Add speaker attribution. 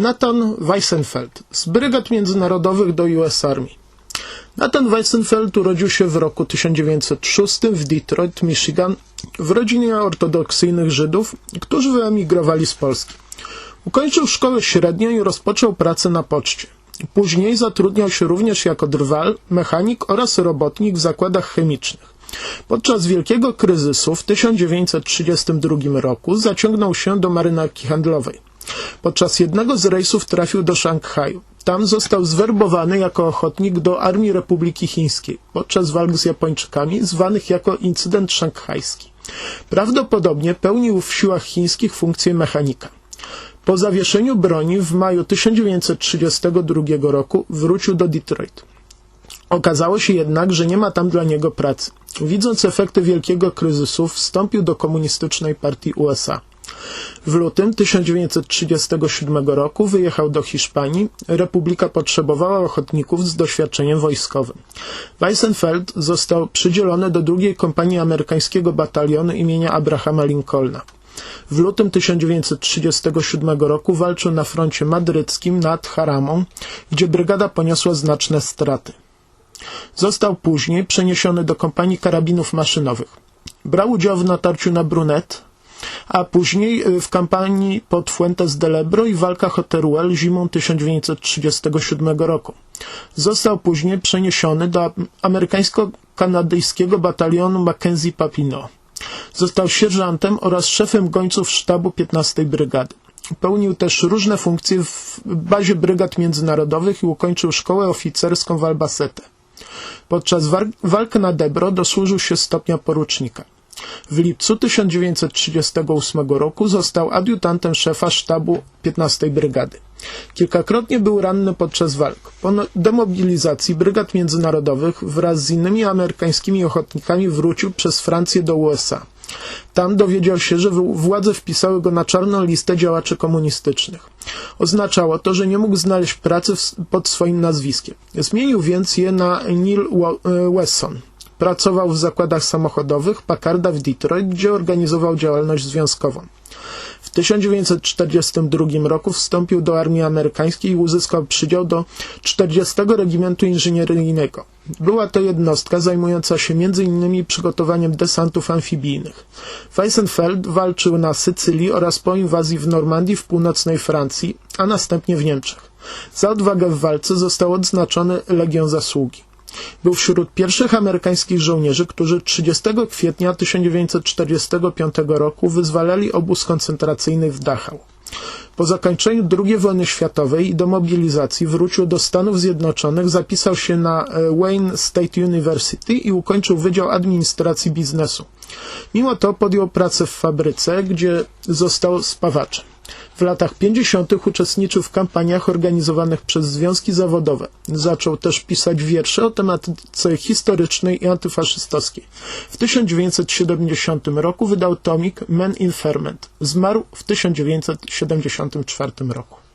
Speaker 1: Nathan Weissenfeld z Brygad Międzynarodowych do US Army. Nathan Weissenfeld urodził się w roku 1906 w Detroit, Michigan, w rodzinie ortodoksyjnych Żydów, którzy wyemigrowali z Polski. Ukończył szkołę średnią i rozpoczął pracę na poczcie. Później zatrudniał się również jako drwal, mechanik oraz robotnik w zakładach chemicznych. Podczas wielkiego kryzysu w 1932 roku zaciągnął się do marynarki handlowej. Podczas jednego z rejsów trafił do Szanghaju. Tam został zwerbowany jako ochotnik do Armii Republiki Chińskiej podczas walk z Japończykami, zwanych jako incydent szanghajski. Prawdopodobnie pełnił w siłach chińskich funkcję mechanika. Po zawieszeniu broni w maju 1932 roku wrócił do Detroit. Okazało się jednak, że nie ma tam dla niego pracy. Widząc efekty wielkiego kryzysu, wstąpił do komunistycznej partii USA. W lutym 1937 roku wyjechał do Hiszpanii. Republika potrzebowała ochotników z doświadczeniem wojskowym. Weissenfeld został przydzielony do drugiej kompanii amerykańskiego batalionu imienia Abrahama Lincolna. W lutym 1937 roku walczył na froncie madryckim nad Haramą, gdzie brygada poniosła znaczne straty. Został później przeniesiony do kompanii karabinów maszynowych. Brał udział w natarciu na Brunet, a później w kampanii pod Fuentes del Ebro i walkach o Teruel zimą 1937 roku. Został później przeniesiony do amerykańsko-kanadyjskiego batalionu Mackenzie Papineau. Został sierżantem oraz szefem gońców sztabu 15 Brygady. Pełnił też różne funkcje w bazie brygad międzynarodowych i ukończył szkołę oficerską w Albacete. Podczas walk na Debro dosłużył się stopnia porucznika. W lipcu 1938 roku został adiutantem szefa sztabu 15 Brygady. Kilkakrotnie był ranny podczas walk. Po demobilizacji brygad międzynarodowych wraz z innymi amerykańskimi ochotnikami wrócił przez Francję do USA. Tam dowiedział się, że władze wpisały go na czarną listę działaczy komunistycznych. Oznaczało to, że nie mógł znaleźć pracy pod swoim nazwiskiem. Zmienił więc je na Neil Wesson. Pracował w zakładach samochodowych Packarda w Detroit, gdzie organizował działalność związkową. W 1942 roku wstąpił do armii amerykańskiej i uzyskał przydział do 40 Regimentu Inżynieryjnego. Była to jednostka zajmująca się m.in. przygotowaniem desantów amfibijnych. Weissenfeld walczył na Sycylii oraz po inwazji w Normandii w północnej Francji, a następnie w Niemczech. Za odwagę w walce został odznaczony Legią Zasługi. Był wśród pierwszych amerykańskich żołnierzy, którzy 30 kwietnia 1945 roku wyzwalali obóz koncentracyjny w Dachau. Po zakończeniu II wojny światowej i demobilizacji wrócił do Stanów Zjednoczonych, zapisał się na Wayne State University i ukończył Wydział Administracji Biznesu. Mimo to podjął pracę w fabryce, gdzie został spawaczem. W latach 50. uczestniczył w kampaniach organizowanych przez związki zawodowe. Zaczął też pisać wiersze o tematyce historycznej i antyfaszystowskiej. W 1970 roku wydał tomik Men in Ferment. Zmarł w 1974 roku.